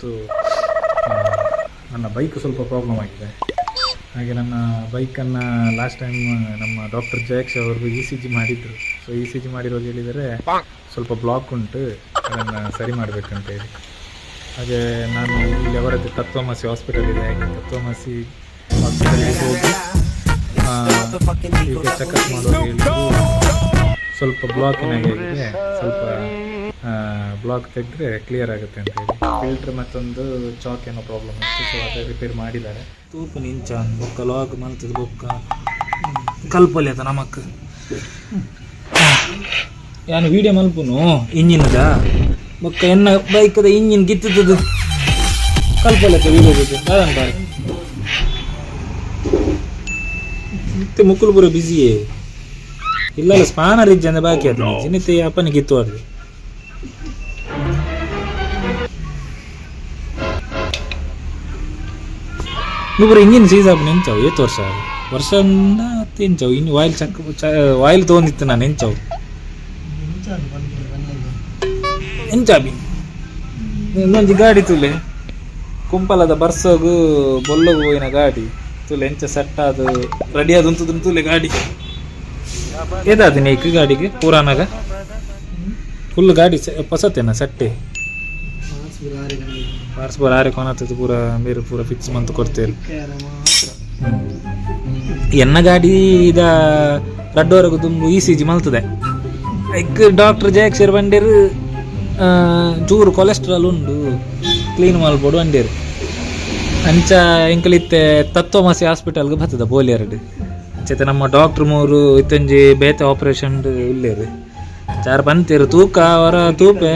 ಇವತ್ತು ನನ್ನ ಬೈಕ್ ಸ್ವಲ್ಪ ಪ್ರಾಬ್ಲಮ್ ಆಗಿದೆ. ಹಾಗೆ ನನ್ನ ಬೈಕನ್ನು ಲಾಸ್ಟ್ ಟೈಮ್ ನಮ್ಮ ಡಾಕ್ಟರ್ ಜಯಕ್ಷ ಅವ್ರಿಗೆ ಇ ಸಿ ಜಿ ಮಾಡಿದ್ರು. ಸೊ ಇ ಸಿ ಜಿ ಮಾಡಿರೋದು ಹೇಳಿದರೆ ಸ್ವಲ್ಪ ಬ್ಲಾಕ್ ಉಂಟು, ಅದನ್ನು ಸರಿ ಮಾಡಬೇಕಂತ ಹೇಳಿ. ಹಾಗೆ ನಾನು ಇಲ್ಲಿ ಅವರದ್ದು ತತ್ವಮಸಿ ಹಾಸ್ಪಿಟಲ್ ಇದೆ. ಹಾಗೆ ತತ್ವಮಸಿ ಹಾಸ್ಪಿಟಲ್ಗೆ ಹೋಗಿ ಚೆಕಪ್ ಮಾಡೋದು ಸ್ವಲ್ಪ ಬ್ಲಾಕ್ ಏನಾಗಿದೆ ಸ್ವಲ್ಪ ಬ್ಲಾಕ್ ತೆಗೆದ್ರೆ ಕ್ಲಿಯರ್ ಆಗುತ್ತೆ ಅಂತ ಹೇಳಿ. ಫಿಲ್ಟ್ರ್ ಮತ್ತೊಂದು ಚಾಕ್ ಏನೋ ಪ್ರಾಬ್ಲಮ್ ಇತ್ತು ಸೊ ಅದೇ ರಿಪೇರ್ ಮಾಡಿದ್ದಾರೆ. ತೂಪು ನಿಂಚ ಬೊಕ್ಕ ಲಾಗ್ ಮಲ್ತದ ಬೊಕ್ಕ. ಕಲ್ಪಲೆ ಅದ ನಮಕ್. ಯಾನು ವಿಡಿಯೋ ಮಲ್ಪುನು? ಇಂಜಿನದ? ಬೊಕ್ಕ ಎನ್ನ ಬೈಕದ ಇಂಜಿನ್ ಗಿತ್ತದ ಕಲ್ಪಲೆ ವಿಡಿಯೋ ಬೇಕು ಬಾರಿ ಮತ್ತೆ ಮುಕ್ಕುಲು ಪೂರ ಬಿಸಿಯೇ ಇಲ್ಲ ಸ್ಪಾನರ್ ಇಜ್ಜ ಅಂದ್ರೆ ಬಾಕಿ ಅದು ಜಿನಿತೆ ಅಪ್ಪನಿಗೆ ಕಿತ್ತು ಅದು ನೀವು ಇಂಜಿನ್ ಸೀಸ್ ಆಪ್ ನೆಂಚಾವು, ಏತ್ ವರ್ಷ? ವರ್ಷ ಎಂಚಾವು ಇನ್ನು ವಾಯಿಲ್ ಚಕ್ ವಾಯಿಲ್ ತೊಗೊಂಡಿತ್ತು ನಾನು ಎಂಚಾವು ಹೆಂಚಾಬಿ ಇನ್ನೊಂದು ಗಾಡಿ ತುಲೆ. ಕುಂಪಲದ ಬರ್ಸೋಗು, ಬೊಲ್ಲಗು ಹೋಗಿನ ಗಾಡಿ. ತುಲೆ ಎಂಚ ಸೆಟ್ ಅದು ರೆಡಿ ಆದ ಉಂಟು ತುಲೆ ಗಾಡಿ. ಏದಾದ ನೀಕ್ ಗಾಡಿಗೆ? ಪೂರಾನಾಗ ಫುಲ್ ಗಾಡಿ ಪಸತ್ತೇನ ಸಟ್ಟೆ ಪಾರ್ಸ್ ಬರ ಆರೆ ಕೊನತ್ತದು ಪೂರ ಬೇರೆ ಪೂರ ಫಿಕ್ಸ್ ಮಂತ್ ಕೊಡ್ತೇವೆ ಎನ್ನ ಗಾಡಿ ಇದ ರಡ್ಡೋರಗು ತುಂಬ ಇ ಸಿ ಜಿ ಮಲ್ತದೆ. ಐಕ್ ಡಾಕ್ಟರ್ ಜಯಕ್ಷರ್ ಬಂಡೇರು ಚೂರು ಕೊಲೆಸ್ಟ್ರಾಲ್ ಉಂಡು ಕ್ಲೀನ್ ಮಾಡ್ಬೋದು ಅಂಡೇರು ಅಂಚ ಎಂಕಲಿತ್ತೆ ತತ್ವಮಸಿ ಹಾಸ್ಪಿಟಲ್ಗೆ ಬರ್ತದ ಬೋಲಿಯರ್ಡ್ ಅಂಚೆ ನಮ್ಮ ಡಾಕ್ಟ್ರ್ ಮೂರು ಇತ್ತಂಜಿ ಬೇತೆ ಆಪರೇಷನ್ ಇಲ್ಲೇರು. ಚಾರ್ ಬಂತೇರು, ತೂಕ ಅವರ ತೂಪೆ.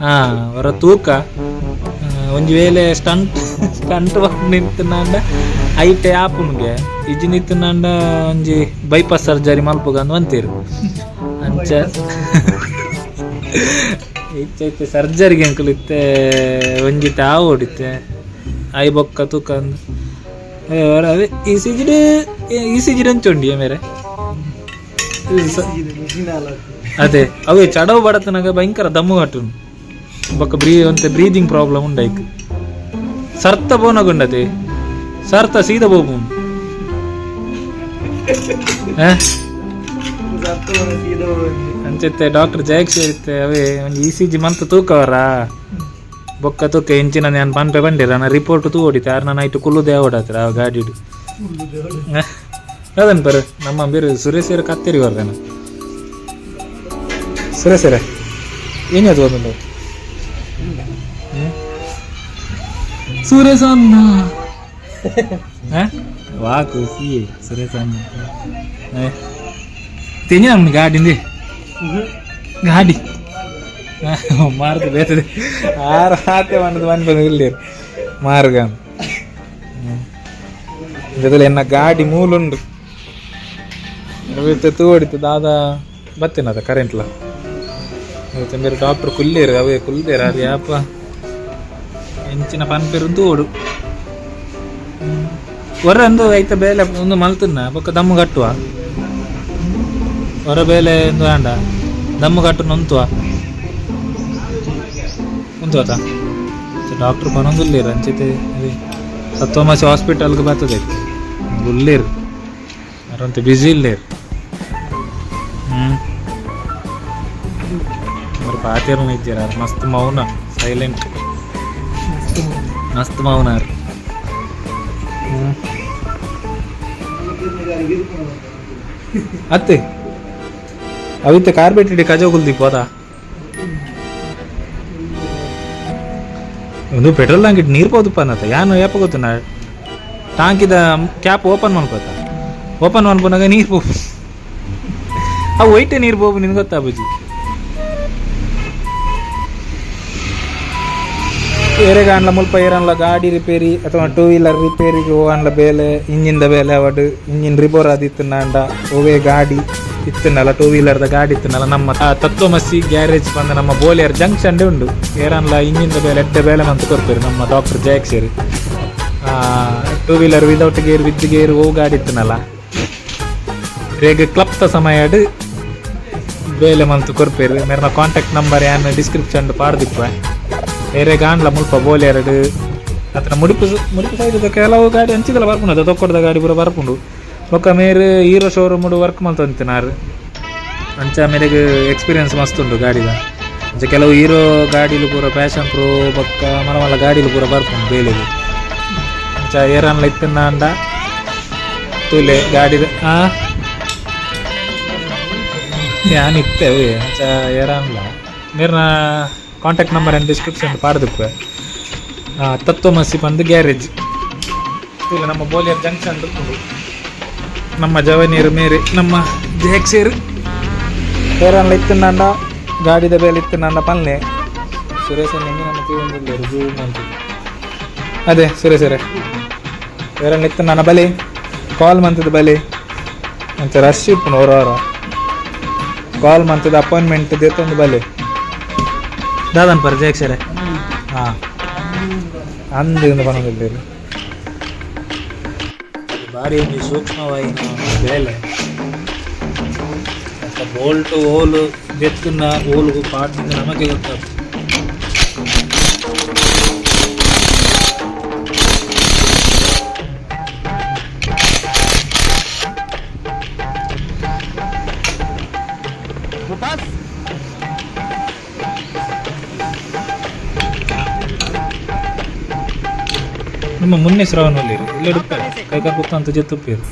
ಹಾ ಅವರ ತೂಕ. ಒಂದು ಒಂಜಿ ವೇಳೆ ಸ್ಟಂಟ್ ಸ್ಟಂಟ್ ನಿಂತನಾಂಡ ಐಟೆ ಆಪುನ್ಗೆ ಇಜ್ಜಿ ನಿಂತನಾಂಡ ಒಂಜಿ ಬೈಪಾಸ್ ಸರ್ಜರಿ ಮಲ್ಪುಗ ಅಂದ್ ಅಂತೀರು. ಅಂಚ. ಇಚ್ಚೈತೆ ಸರ್ಜರಿಗೆ ಅಂಕಲಿತ್ತೆ ಒಂಜಿತೆ ಆ ಓಡಿತ್ತೆ. ಐ ಬೊಕ್ಕ ತೂಕ ಅಂದ್ ಈ ಸಿಜಿಡ್ ಈ ಸಿಜಿಡ್ ಹಂಚೊಂಡಿ ಮೇರೆ? ಅದೇ ಅವೇ ಚಡವು ಬಡತನಾಗ ಭಯಂಕರ ದಮ್ಮು ಕಟ್ಟುನು ಬೊಕ್ಕ ಬ್ರೀ ಒಂತೆ ಬ್ರೀದಿಂಗ್ ಪ್ರಾಬ್ಲಮ್ ಉಂಡೈಕ್. ಸರ್ತ ಬೋನಗೊಂಡತೆ. ಸರ್ತ ಸೀದ ಬೋಬು. ಅಂಚೆತ್ತೆ ಡಾಕ್ಟರ್ ಜಯಕ್ಷ ಅವೇ, ಒಂದು ಇ ಸಿ ಜಿ ಮಂತ್ ತೂಕವರ? ಬೊಕ್ಕ ತೂಕ ಹೆಂಚಿನ ನಾನು ಪನ್ಪೆ ಬಂದಿರ ನಾನು ರಿಪೋರ್ಟ್ ತೂ ಓಡಿತೆ ಯಾರು ನಾನು ಐಟು ಕುಲ್ಲುದೇ ಓಡಾತ್ರ ಆ ಗಾಡಿ ಅದನ್ ಬರ ನಮ್ಮ ಬೇರೆ ಸುರೇಶರ ಕತ್ತೇರಿ ಬರ್ದೇನ ಸುರೇಶರ ಏನಾದ್ರು ಒಂದು ಸುರೇಶ ಅನ್ನ ಹ? ವಾ ಖುಷಿ. ಸುರೇಶ ಅನ್ನ ತಿಂಜಿ ನಮ್ಗೆ ಗಾಡಿಂದಿ. ಗಾಡಿ. ಮಾರ್ಗ ಬೇತದೆ. ಆರು ಹಾತೆ ಇಲ್ಲಿ ಮಾರ್ಗ. ಜೊತೆಲಿ ಎನ್ನ ಗಾಡಿ ಮೂಲುಂಡು ತೂಡಿತು ದಾದ ಬತ್ತೇನದ ಕರೆಂಟ್ಲ ಬೇರೆ ಡಾಕ್ಟರ್ ಕುಲ್ಲೇರು ಅವೇ ಕುಲ್ದೇರ, ಅದು ಯಾಪ? ಪನ್ಪೇರು ದೂಡು. ಹೊರ ಒಂದು ಐತ ಬೇಲೆ, ಒಂದು ಮಲ್ತನ್ನ ಬೊಕ್ಕ ದಮ್ಮು ಕಟ್ಟುವ. ಹೊರ ಬೇಲೆ ಒಂದು ಆಂಡ, ದಮ್ಮು ಕಟ್ಟು ನೊಂತುವ. ಉಂತುವತ ಡಾಕ್ಟರ್ ಪನೊಂದುಲ್ಲೇರು ಅಂಚಿತೆ ಅದೇ ಸತ್ವಮಾಸಿ ಹಾಸ್ಪಿಟಲ್ಗೆ ಬರ್ತದೆ. ಉಲ್ಲೇರು ಅರಂತೆ ಬ್ಯುಸಿ ಇಲ್ಲೇರು. ಹ್ಞೂ ಪಾತಿಯರು ಇದ್ದೀರ? ಮಸ್ತ್ ಮೌನ ಸೈಲೆಂಟ್ ಮಸ್ತ್ ಮೌನ. ಅತ್ತೆ ಅವಿತ್ತೆ ಕಾರ್ಬೆಟ್ರಿಡೆ ಕಜೋ ಕುಲ್ದಿ ಹೋದ? ಒಂದು ಪೆಟ್ರೋಲ್ ಟ್ಯಾಂಕ್ ಇಟ್ಟು ನೀರು ಪೋದಪ್ಪ ಅನ್ನತ್ತ. ಯಾನು ಯಾಪ ಗೊತ್ತನ ಟಾಂಕಿದ ಕ್ಯಾಪ್ ಓಪನ್ ಮಾಡ್ಕೋತ. ಓಪನ್ ಮಾಡ್ಕೊಂಡಾಗ ನೀರು ಪೋ ಆ ಒಯ್ಟೆ ನೀರು ಪೋಬು ನಿನ್ಗೆ ಗೊತ್ತಾ ಬುಜಿ ಏರೆಗ ಅನ್ಲ ಮುಲ್ಪ ಏರನ್ಲ ಗಾಡಿ ರಿಪೇರಿ ಅಥವಾ ಟೂ ವೀಲರ್ ರಿಪೇರಿಗೆ ಹೋಗನ್ಲ ಬೇಲೆ ಇಂಜಿನ್ದ ಬೇಲೆ ಅವಡು. ಇಂಜಿನ್ ರಿಪೋರ್ ಆದಿತ್ತು ನಾಂಡ ಓವೇ ಗಾಡಿ ಇತ್ತನಲ್ಲ ಟೂ ವೀಲರ್ದ ಗಾಡಿ ಇತ್ತನಲ್ಲ ನಮ್ಮ. ತತ್ವಮಸಿ ಗ್ಯಾರೇಜ್ ಬಂದ ನಮ್ಮ ಬೋಲಿಯರ್ ಜಂಕ್ಷನ್ ಉಂಡು. ಏರನ್ಲ ಇಂಜಿನ್ದ ಬೇಲೆ ಎಡ್ಡೆ ಬೇಲೆ ಮಂತ್ ಕೊಡ್ತಾರೆ ನಮ್ಮ doctor ಜಯಕ್ಷರಿ. Two wheeler without gear with gear ಓ ಗಾಡಿ ಇತ್ತನಲ್ಲ. ರೇಗ ಕ್ಲಪ್ತ ಸಮಯಡ್ ಬೇಲೆ ಮಂತ್ ಕೊರ್ಪೇರು. ಮೇರ್ನ ಕಾಂಟ್ಯಾಕ್ಟ್ ನಂಬರ್ ಏನ್ ಡಿಸ್ಕ್ರಿಪ್ಷನ್ ಪಾಡ್ದಿಪ್ಪ. ಬೇರೆ ಗಾಂಡ್ಲ ಮುಲ್ಪ ಬೋಲ್ ಎರಡು. ಅತ್ರ ಮುಡಿಪು ಮುಡಿಪು ಸೈಡ್ ಕೆಲವು ಗಾಡಿ ಹಂಚಿದಲ್ಲ ಬರ್ಕೊಂಡು ಅದು ತೊಕ್ಕೊಡ್ದ ಗಾಡಿ ಪೂರ ಬರ್ಪುಂಡು. ಒಕ್ಕ ಮೇರೆ ಹೀರೋ ಶೋರೂಮ್ ವರ್ಕ್ ಮಲ್ತಂತೆ ನಾರು. ಅಂಚ ಮೇರೆಗೆ ಎಕ್ಸ್ಪೀರಿಯನ್ಸ್ ಮಸ್ತ್ ಉಂಟು ಗಾಡಿದ. ಅಂಚ ಕೆಲವು ಹೀರೋ ಗಾಡಿಲು ಪೂರ ಪ್ಯಾಷನ್ ಪ್ರೋ ಬಕ್ಕ ಮಲ ಗಾಡೀಲು ಪೂರ ಬರ್ಪುಂಡು ಬೇಲೆಗೆ. ಅಂಚ ಏರನ್ಲ ಇತ್ತಿನ ಅಂಡ. ತೂಲೆ ಗಾಡಿದ, ಆ? ಅಂಚ ಏರನ್ಲ. ನೀರ್ನ ಕಾಂಟ್ಯಾಕ್ಟ್ ನಂಬರ್ ಏನು ಡಿಸ್ಕ್ರಿಪ್ಷನ್ ಪಾಡ್ದಕ್ಕೆ ತತ್ವಮಸಿ ಬಂದು ಗ್ಯಾರೇಜ್. ಇಲ್ಲ, ನಮ್ಮ ಬೋಲಿಯರ್ ಜಂಕ್ಷನ್ ನಮ್ಮ ಜವನೀರು ಮೇರೆ, ನಮ್ಮ ಜೇಕ್ಸೇರು ಇತ್ತು ನನ್ನ ಗಾಡಿದ ಬೇಲೆ ನನ್ನ ಪಲ್ಲೆ. ಸುರೇಶ್ ಹೆಂಗೆ ಜೀವನದಲ್ಲಿ ಜೂಮ್ ಅಂತ ಅದೇ ಸುರೇಶರೇ ಬೇರೆ ಇತ್ತು ನನ್ನ ಬಲೆ, ಕಾಲ್ ಮಂತದ ಬಲಿ. ಅಂತ ರಶ್ ಹೊರ ಕಾಲ್ ಮಂತದ ಅಪಾಯಿಂಟ್ಮೆಂಟ್ ದೇತೊಂದು ಬಲೆ. ದಾದನ್ ಪರ ಜಯಕ್ಷರೆ ಹಾಂ ಅಂದಿಂದ ಪನದಲ್ಲಿ ಭಾರಿ ಒಂದು ಸೂಕ್ಷ್ಮವಾಗಿ ಬೆಳೆ ಬೋಲ್ಟ್ ಓಲು ಬೆತ್ತನ್ನ ಓಲು ಪಾಟ್ ನಮಗೆ ಗೊತ್ತಾಗ್ತದೆ ನಿಮ್ಮ ಮುನ್ನೆ ಶ್ರವಣಲ್ಲಿ ಇಲ್ಲ ಇಡುತ್ತಾರೆ ಕೈ ಕೈ ಕೂತ ಅಂತ ಜೊತ್ತುಪ್ಪೀರು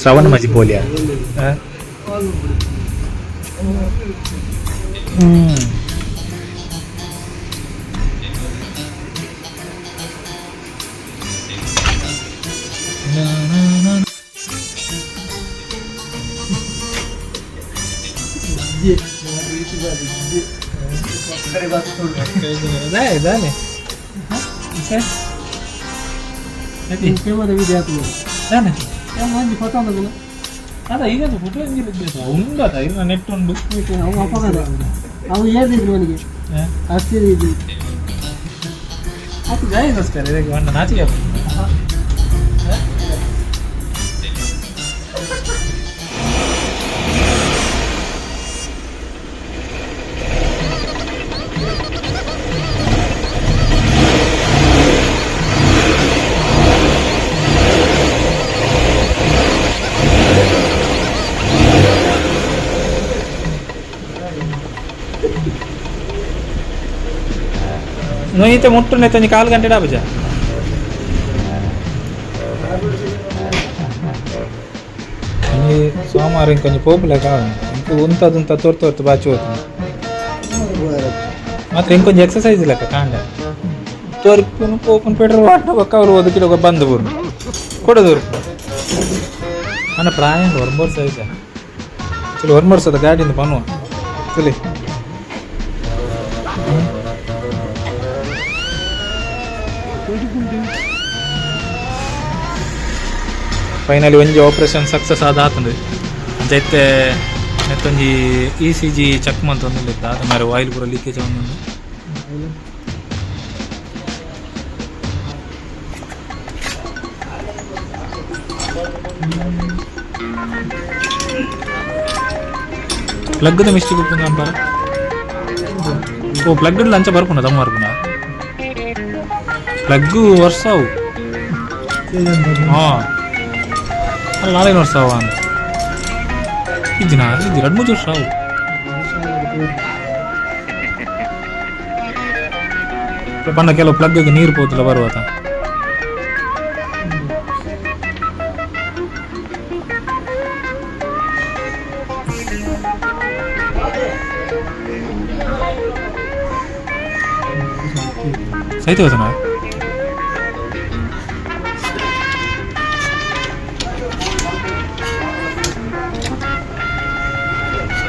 ಶ್ರವಣ ಮಜಿ ಬೋಲಿಯ ಹ್ಮ್. Dai, dale. Dale. Dale. ಅದ ಈಗ ಫೋಟೋ ಹೆಂಗಿರುತ್ತೆ ಉಂಡದ ಇಲ್ಲ ನೆಟ್ ಉಂಡು ಅವು ಏನಿದ್ರು ಅವನಿಗೆ? ಹ? ಅಷ್ಟೇ ಇದು ಅದು ಗಾಯ ನಮಸ್ಕಾರ ಇದಕ್ಕೆ ಒಂದು ನಾಚಿಕೆ ಆಗ್ತದೆ. ನೋಯಿತೆ ಮುಟ್ಟುನೆ ತಂಜಿ ಕಾಲು ಗಂಟೆ ಡಾಬಜ ಈ ಸೋಮವಾರ ಇಂಕೊಂಚ ಪೋಪುಲೆ ಕಾವು ಇಂಕ ಉಂತದುಂತ ತೋರ್ ತೋರ್ತು ಬಾಚಿ ಹೋಗ್ತಾನೆ ಮಾತ್ರ ಇಂಕೊಂಚ ಎಕ್ಸಸೈಸ್ ಲೆಕ್ಕ ಕಾಂಡ ತೋರ್ಪುನು ಪೋಪುನ್ ಪೆಟ್ರೋಲ್ ಬೊಕ್ಕ ಅವ್ರು ಒದಕಿಡ ಬಂದು ಬುರ್ನು ಕೊಡೋದು ಅಣ್ಣ ಪ್ರಾಯ ಒರ್ಮೋರ್ ಸೈಜ ಚಲೋ ಒರ್ಮೋರ್ಸದ ಗಾಡಿಯಿಂದ ಬನ್ನುವ ಫೈನಲಿ ಒಂಜಿ ಆಪರೇಷನ್ ಸಕ್ಸಸ್ ಆದ ಆತಂದು ಅಂಚೈತೆ ನೆತ್ತೊಂಜಿ E C G check month ಒಂದಿಲ್ಲ ಆದ ಮಾರೆ ಆಯಿಲ್ ಪೂರ ಲೀಕೇಜ್ ಒಂದೊಂದು. ಪ್ಲಗ್ದ ಮಿಸ್ಟೇಕ್ ಉಪ್ಪುಂದ ಅಂಬಾರ ಓ ಪ್ಲಗ್ ಲಂಚ ಬರ್ಪುಂಡ ತಮ್ಮ ಬರ್ಪುಂಡ ಪ್ಲಗ್ಗು ವರ್ಷ ಅವು ಹಾಂ ಅಲ್ಲ ನಾಲ್ಕೈದು ವರ್ಷ ಅವ ಅಂತ ಇದ್ದಿನ ಇದು ಎರಡು ಮೂರು ವರ್ಷ ಅವು ಬಣ್ಣ ಕೆಲವು ಪ್ಲಗ್ಗೆ ನೀರು ಹೋತಿಲ್ಲ ಬರುವಾತ ಸಹಿತ ಹೋತನಾ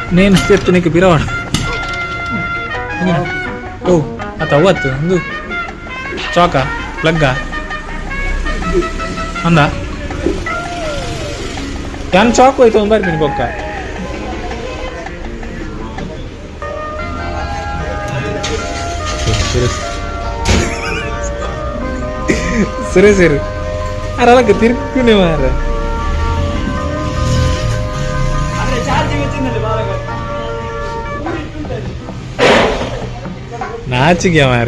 Nih, nanti aku naik ke pirawan. Oh, atau what tuh? Tuh, coka, lega. Anda, yang coko itu nomor bini boka. Serius, serius, serius. Arah lagi tirku nih, marah.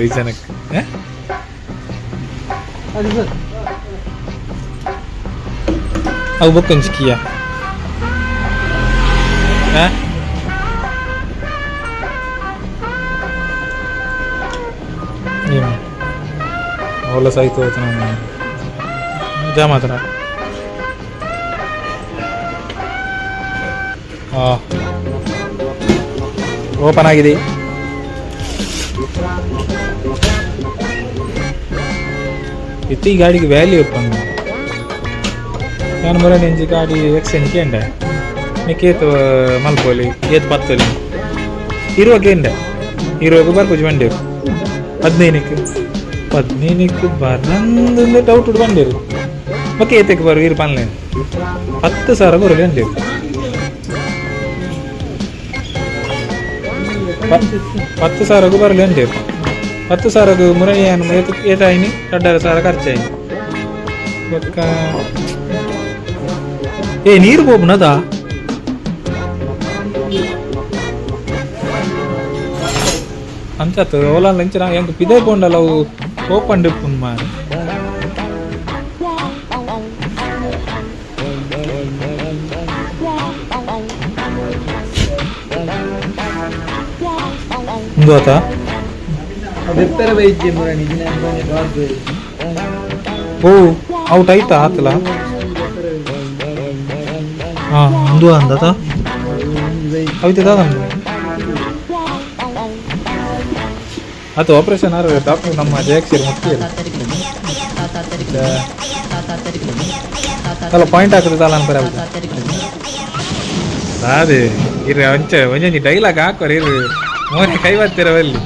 ಜನಕ್ಕೆ ಹ? ಅದು ಸರ್ ಅವು ಬೊಕ್ಕಂಚಿಕಿಯ ಏನು ಅವಳ ಸಾಯ್ತು ಹೋಯ್ತು ನಾನು ಜಾ ಮಾತ್ರ ಹಾಂ ಓಪನ್ ಆಗಿದೆ. ಇತ್ತೀ ಈ ಗಾಡಿಗೆ ವ್ಯಾಲ್ಯೂ ಒಪ್ಪಂಗ ನಾನು ಮೊದಲ ನಿಂಜಿ ಗಾಡಿ ಎಕ್ಸ್ಚೇಂಜ್ ಕೇಂಡೆ ನಿಕ್ಕೇತು ಮಲ್ಪೋಲಿ ಏತ್ ಪತ್ತೊಲಿ ಇರುವಾಗ ಕೇಂಡೆ ಇರುವಾಗ ಬರ್ಪುಜಿ ಬಂಡೇರು ಹದಿನೈದಕ್ಕೆ. ಹದಿನೈದಕ್ಕೆ ಬರಂದು ಡೌಟ್ ಬಂಡೇರು ಓಕೆ ಏತಕ್ಕೆ ಬರು? ಇರು ಪನ್ಲೆ ಹತ್ತು ಸಾವಿರ ಬರಲಿ ಅಂಡೇರು ಹತ್ತು ಸಾವಿರಕ್ಕೂ ಬರಲಿ ಅಂಡೇರು ಹತ್ತು ಸಾವಿರಕ್ಕೂ ಮುರಳಿ ಏನು രണ്ടര ಎರಡರ ಸಾವಿರ ഏ ಬೊಕ್ಕ ಏ ನೀರು ಬೋಬ್ನದಾ ಅಂಚತ್ತು ಓಲಾ ಲಂಚನ ಹೆಂಗ್ ಪಿದೆ ಬೋಂಡಲ್ಲ ಅವು ಓಪನ್ ಡಿಪ್ಪುನ್ ಮಾರ ಒಂದು ಆತ ಬೆಪ್ಪರ ವೈದ್ಯ ಮುರಣಿ ದಿನ ಬಾರ್ದು ಓ ಔಟ್ ಆಯ್ತಾ ಆತಲ ಹಾ ಒಂದು ಅಂದತ ಅವಿತೆ ದಾದಂದು ಅದು ಆಪರೇಷನ್ ಆರು ಡಾಕ್ಟರ್ ನಮ್ಮ ಜಯಕ್ಷಿರ್ ಮುಖ್ಯ ಅಲ್ಲ ಪಾಯಿಂಟ್ ಹಾಕಿದ್ರೆ ಅಲ್ಲ ಅನ್ಪರ ಅದೇ ಇರ್ರಿ ಒಂಚ ಒಂಜೊಂಜಿ ಡೈಲಾಗ್ ಹಾಕೋರಿ ಇರ್ರಿ ಮೋನೆ ಕೈ ಬರ್ತಿರವಲ್ಲಿ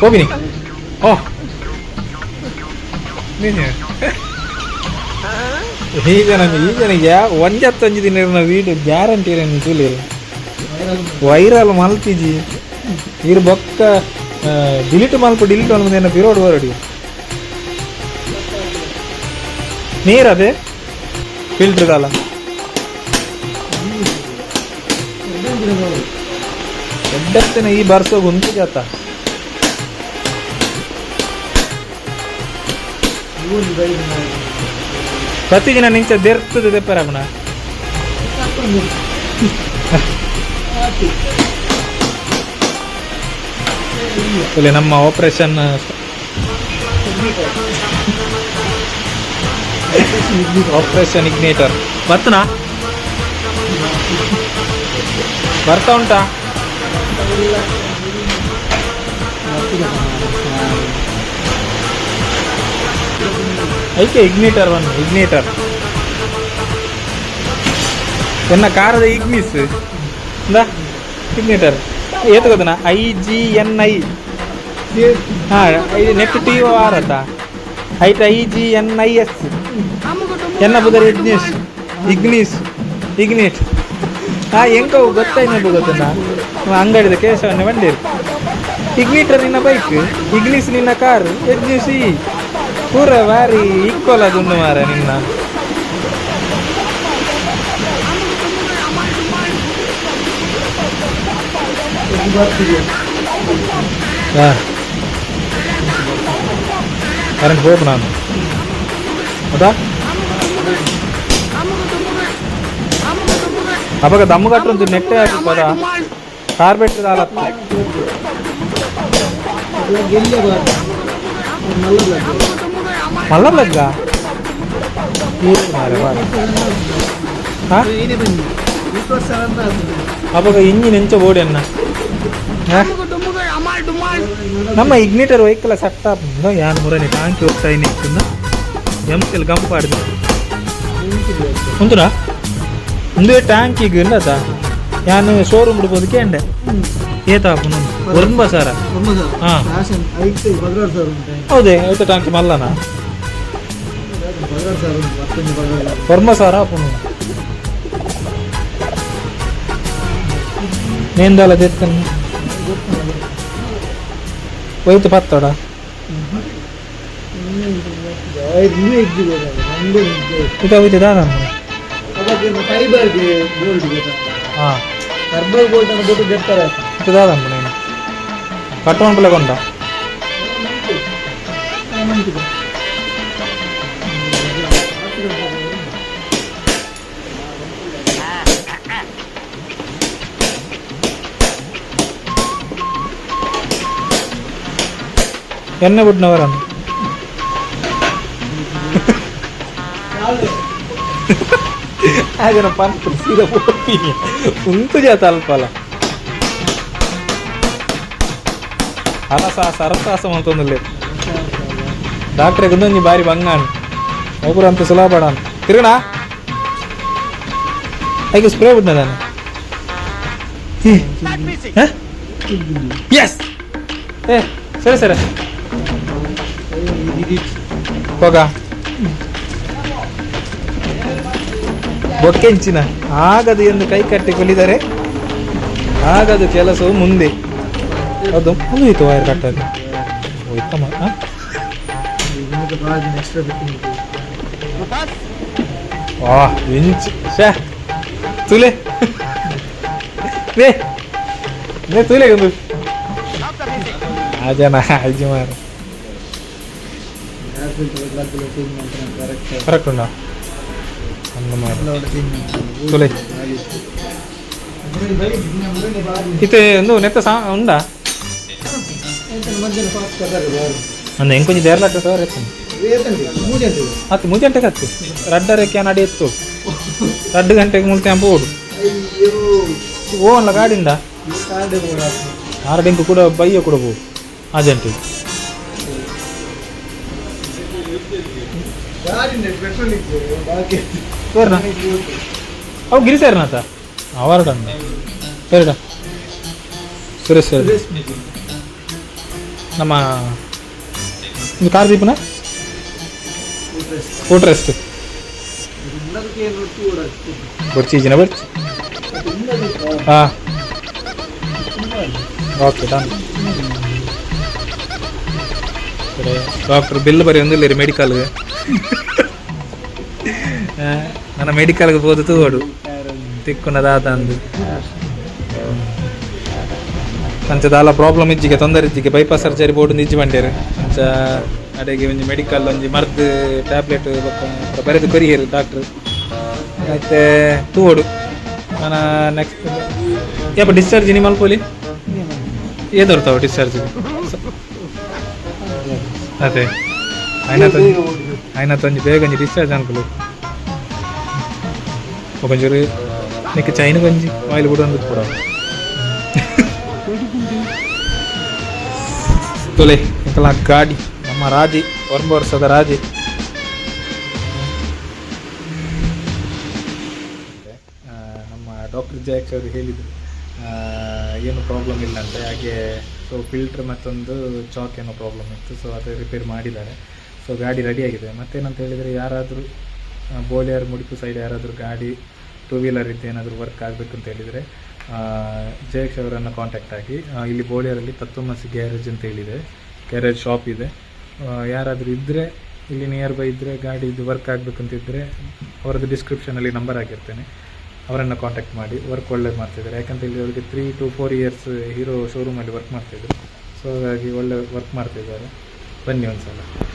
ಹೋಗಿನಿ. ಓ. ನೀನು ಈಗ ನಮ್ಗೆ ಈಗ ನನಗೆ ಯಾ ಒಂಜತ್ತೊಂಜು ದಿನ ಇರೋ ವೀಡಿಯೋ ಗ್ಯಾರಂಟಿ ಇರೋ ತುಳಿರಿ ವೈರಲ್ ಮಲ್ತಿಜಿ. ಇರು ಬೊಕ್ಕ ಡಿಲೀಟ್ ಮಲ್ಪ ಡಿಲೀಟ್ ಮಲ್ಪ ಏನೋ ಬಿರೋಡ್ ಬರಡಿ. ನೀರದೆ? ಫಿಲ್ಟರ್ ಎಡ್ಡತ್ತಿನ ಈ ಬರ್ಸೋ ಗುಂತು ಜಾತ. ಪ್ರತಿ ದಿನ ನಿಂಚ ದೇರ್ತದೆ ದೆಪ್ಪರಾಗಣ ಇಲ್ಲಿ ನಮ್ಮ ಆಪರೇಷನ್ ಆಪರೇಷನ್ ಇಗ್ನೇಟರ್ ಬರ್ತನಾ ಬರ್ತಾ ಉಂಟಾ? ಐಕೆ ಇಗ್ನೇಟರ್ ಒನ್ ಇಗ್ನೇಟರ್ ಎನ್ನ ಕಾರದ ಇಗ್ನಿಸ್ ಇಂದ ಇಗ್ನೇಟರ್ ಏತು ಗೊತ್ತನ ಐ ಜಿ ಎನ್ ಐ. ಹಾಂ, ಇದು ನೆಟ್ ಟಿ ಒ ಆರ್ ಅತ್ತ ಐಟ್ I G N I S. ಎನ್ನ ಬುದರ್ ಇಗ್ನಿಸ್ ಇಗ್ನಿಸ್ ಇಗ್ನಿಟ್ ಹಾಂ ಎಂಕ ಗೊತ್ತಾಯ್ತು ಗೊತ್ತನ ಅಂಗಡಿದ ಕೇಶವನ್ನ ಬಂದಿರು ಇಗ್ನಿಟರ್ ನಿನ್ನ ಬೈಕ್ ಇಗ್ನಿಸ್ ನಿನ್ನ ಕಾರ್ ಇಗ್ನಿಸ್ ಈ ಪೂರ ಬಾರಿ ಈಕ್ವಲ್ ಅದುಂಡು ಮಾರ ನಿನ್ನ. ಹಾ ಕರೆಂಟ್ ಹೋಗು ನಾನು. ಹೌದಾ ಅವಾಗ ದಮ್ಮಗಟ್ಟೊಂದು ನೆಟ್ಟೆ ಹಾಕಿದ ಕಾರ್ಬೆಟ್ ಹಾಲತ್ತ ಮಲ್ಲ ಬ್ಲಗ್ಗ ಅವಾಗ ಇಂಜಿ ನೆಂಚ ಓಡಿ ಅನ್ನ. ನಮ್ಮ ಇಗ್ನಿಟರ್ ವೆಹಿಕಲ್ ಸಟ್ಟ ಯಾನ್ ಮೂರನೇ ಟ್ಯಾಂಕ್ ಹೋಗ್ತಾ ಇನ್ನಿಕ್ಕಿಂದ ಎಂ ಎಲ್ ಗಂಪ್ ಆಡಿದ್ರು ಉಂಟುನಾ? இந்த டாங்கிக்கு இல்லதா ഞാൻ ഷോറൂമിൽ പൊതുക്കേണ്ടേ ಏತಾಪನು ಒಂಬ ಸರ ಹೌದೇ ಐತೆ ಟಾಂಕ್ ಮಲ್ಲನ? ವರ್ಮ ಸಾರ ಅಪ್ಪನು ನೇಂದಲ ತೆತ್ತನು ಒಯ್ತು ಪತ್ತೋಡ? ಇಟ ಒಯ್ತು நமக்கு இந்த ஃபைபர் இருக்கு கோல்டு கேட்டா ஆ கர்பல் கொண்டா என்ன விட்டுன வரான் ಬಿಟ್ನವರನ್ನು ಹಾಗೆ ಪಂಪ್ ಸೀದಾ ಹೋಗ್ತೀನಿ ಉಂಟು ಜಾತ ಅಲ್ಪಲ್ಲ ಅಲಸ ಸರಸಾಸ ಅಂತಂದಿಲ್ಲ ಡಾಕ್ಟ್ರೆ ಗುಂದೊಂಜಿ ಬಾರಿ ಬಂಗಾನ್ ಒಬ್ಬರು ಅಂತ ಸುಲಭ ತಿರುಗಣ ಹಾಗೆ ಸ್ಪ್ರೇ ಬಿಡ್ನ ನಾನು ಎಸ್ ಏ ಸರಿ ಸರಿ ಹೋಗ ಬೊಕ್ಕೆಂಚಿನ. ಆಗದು ಎಂದು ಕೈ ಕಟ್ಟಿ ಕೊಲಿದರೆ ಆಗದು ಕೆಲಸವು ಮುಂದೆ. ಅದು ಮುಗಿಯಿತು ವೈರ್ ಕಟ್ಟೋದು ಹೋಯ್ತಮ್ಮ ಹಾಂ ನಿಮಗೆ ಭಾಳ ದಿನ ಎಕ್ಸ್ಟ್ರಾ ಬಿಟ್ಟು ವಾ, ಇಂಚ್ ಶಾ ತುಲೆ. ನೇ ನೇ ತುಲೆ ಒಂದು. ಆ ಜನ ಅಜ್ಜಿ ಮಾರ. ಕರೆಕ್ಟ್ ಉಂಡ ತುಲೆ. ಇತ್ತೆ ಒಂದು ನೆತ್ತ ಸಾ ಉಂಡಾ? ಅಂದ ಎಂಕೊಂಚ ದೇರ್ಲಾಟ ಸರ್ ಹತ್ತು ಮೂರು ಗಂಟೆಗೆ ಹತ್ತು. ರಡ್ಡರೆ ಕ್ಯಾನ್ ಅಡಿ ಎತ್ತು. ರಡ್ಡು ಗಂಟೆಗೆ ಮುಳ್ತೆ ಅಂಬ ಓಡು. ಅಯ್ಯೋ ಓ ಅಲ್ಲ ಗಾಡಿಂದ? ಆರು ಡಿಂಕು ಕೂಡ ಬೈಯ ಕೊಡಬಹುದು ಅಜೆಂಟಿಗೆ ಅರ್ಜೆಂಟಿಗೆ ಸೇರ್ನ ಅವು ಗಿರಿ ಸೇರ್ನಾತ ಅವರಡನ್ನ ಸರಿಡ. ಸುರೇಶ್ ಸರ್ ಸುರೇಶ್ ಮಿಜಿ ನಮ್ಮ ಇದು ಕಾರ್ ದೀಪನ? ರೊಟ್ಟಿ ಓಡಾಡ್ತು ಬರ್ಚಿ ಜನ ಬರ್ಚಿ. ಹಾಂ. ಓಕೆ ಡನ್ ಡಾಕ್ಟರ್ ಬಿಲ್ ಬರೀ ಒಂದಿಲ್ಲ ರೀ ಮೆಡಿಕಲ್ಗೆ ನನ್ನ ಮೆಡಿಕಲ್ಗೆ ಹೋದ ತೂಗೋಡು ತಿಕ್ಕುನದಾತ ಅಂದು. ಅಂಚ ದಾಲ ಪ್ರಾಬ್ಲಮ್ ಇಜ್ಜಿಗೆ, ತೊಂದರೆ ಇಜ್ಜಿಗೆ ಬೈಪಾಸ್ ಸರ್ಜರಿ ಬೋರ್ಡ್ ಇಜ್ಜಿ ಬಂಡೇರು ಅಂಚ ಅಡೆಗೆ ಒಂಜಿ ಮೆಡಿಕಲ್ ಒಂಜಿ ಮರ್ದು ಟ್ಯಾಬ್ಲೆಟ್ ಬರೆದು ಕೊರಿಯರು ಡಾಕ್ಟ್ರು ಮತ್ತೆ ತೂವೋಡು. ನಾನು ನೆಕ್ಸ್ಟ್ ಯಪ್ಪ ಡಿಸ್ಚಾರ್ಜ್ ನಿ ಏ ಏದರ್ತಾವ ಡಿಸ್ಚಾರ್ಜ್ ಅದೇ. ಆಯ್ನ ಆಯ್ನ ತಂಜಿ ಬೇಗ ಡಿಸ್ಚಾರ್ಜ್ ಅನ್ಕೊಲು. ಒಂಚೂರು ನಿಕ್ಕ ಚೈನ್ ಗಂಜಿ ಆಯಿಲ್ ಕೂಡ ಒಂದು ಕೂಡ ತೊಲೆ ಇಂಕಲ ಗಾಡಿ ನಮ್ಮ ರಾಜಿ ಒಂಬ ವರ್ಷದ ರಾಜಿ ನಮ್ಮ ಡಾಕ್ಟರ್ ಜಯಕ್ ಅವರು ಹೇಳಿದರು ಏನು ಪ್ರಾಬ್ಲಮ್ ಇಲ್ಲ ಅಂತ. ಹಾಗೆ ಸೊ ಫಿಲ್ಟ್ರ್ ಮತ್ತೊಂದು ಚಾಕ್ ಏನೋ ಪ್ರಾಬ್ಲಮ್ ಇತ್ತು ಸೊ ಅದು ರಿಪೇರ್ ಮಾಡಿದ್ದಾರೆ. ಸೊ ಗಾಡಿ ರೆಡಿಯಾಗಿದೆ ಮತ್ತೇನಂತ ಹೇಳಿದರೆ ಯಾರಾದರೂ ಬೋಲಿಯಾರ್ ಮುಡಿಪು ಸೈಡ್ ಯಾರಾದರೂ ಗಾಡಿ ಟೂ ವೀಲರ್ ಇದ್ದು ಏನಾದರೂ ವರ್ಕ್ ಆಗಬೇಕು ಅಂತ ಹೇಳಿದರೆ ಜಯಕ್ಷ್ ಅವರನ್ನು ಕಾಂಟ್ಯಾಕ್ಟ್ ಆಗಿ ಇಲ್ಲಿ ಬೋಳಿಯರಲ್ಲಿ ತತ್ವಮಸಿ ಗ್ಯಾರೇಜ್ ಅಂತ ಹೇಳಿದೆ. ಗ್ಯಾರೇಜ್ ಶಾಪ್ ಇದೆ. ಯಾರಾದರೂ ಇದ್ದರೆ ಇಲ್ಲಿ ನಿಯರ್ ಬೈ ಇದ್ದರೆ ಗಾಡಿ ಇದು ವರ್ಕ್ ಆಗಬೇಕಂತಿದ್ದರೆ ಅವರದ್ದು ಡಿಸ್ಕ್ರಿಪ್ಷನಲ್ಲಿ ನಂಬರ್ ಆಗಿರ್ತೇನೆ ಅವರನ್ನು ಕಾಂಟ್ಯಾಕ್ಟ್ ಮಾಡಿ ವರ್ಕ್ ಒಳ್ಳೆ ಮಾಡ್ತಿದ್ದಾರೆ. ಯಾಕಂತ ಹೇಳಿ ಅವರಿಗೆ three to four years Hero ಶೋರೂಮಲ್ಲಿ work ಮಾಡ್ತಿದ್ರು. ಸೊ ಹಾಗಾಗಿ ಒಳ್ಳೆ ವರ್ಕ್ ಮಾಡ್ತಿದ್ದಾರೆ. ಬನ್ನಿ ಒಂದು ಸಲ